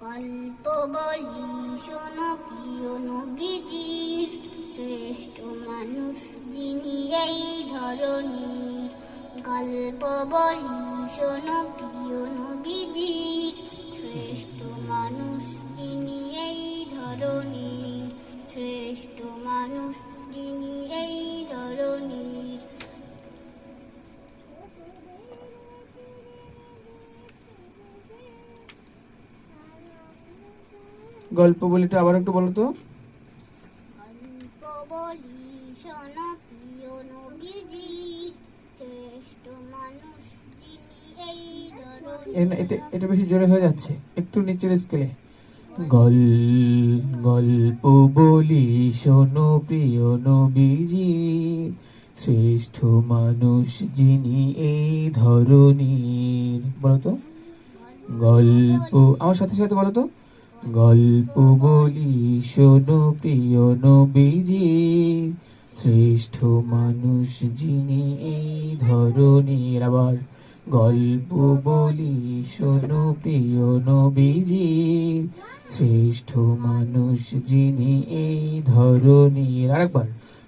গল্প বলি, শোনো প্রিয় নবীজির। শ্রেষ্ঠ মানুষ যিনি এই ধরনীর গল্প বলি, শোনো প্রিয় নবীজির। শ্রেষ্ঠ মানুষ যিনি এই ধরনীর শ্রেষ্ঠ মানুষ যিনি এই ধরনীর গল্প বলিটা আবার একটু বলো তো। এটা বেশি জোরে হয়ে যাচ্ছে একটু নিচের স্কেলে গল গল্প বলি শোনো প্রিয় নবীজি শ্রেষ্ঠ মানুষ যিনি এই ধরনীর বলো তো। গল্প আমার সাথে সাথে বলো তো। গল্প বলি, শোনো প্রিয় নবীজি। শ্রেষ্ঠ মানুষ যিনি এই ধরনের। আবার গল্প বলি, শোনো প্রিয় নবীজি। শ্রেষ্ঠ মানুষ যিনি এই ধরনীর। আরেকবার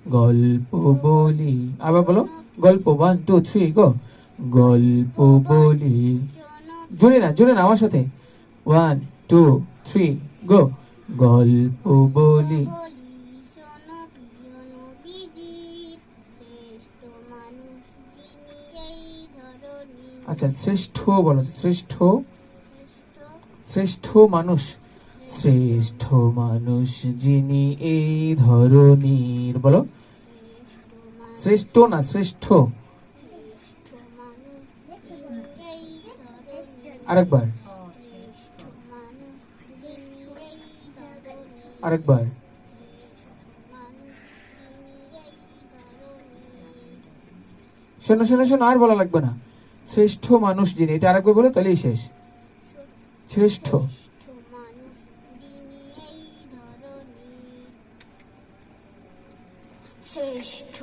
গল্প বলি, আবার বলো, গল্প ওয়ান টু থ্রি গো গল্প বলি। জোরে না জোরে না আমার সাথে। One two three go. গল্প বলি। আচ্ছা শ্রেষ্ঠ বলো শ্রেষ্ঠ? শ্রেষ্ঠ মানুষ। শ্রেষ্ঠ মানুষ যিনি এই ধরনীর বলো। শ্রেষ্ঠ না শ্রেষ্ঠ? আরেকবার। আরেকবার। শোনো শোনো শোনো, আর বলা লাগবে না। শ্রেষ্ঠ মানুষ যিনি, এটা আরেকবার বলে, তাহলেই শেষ। শ্রেষ্ঠ। শ্রেষ্ঠ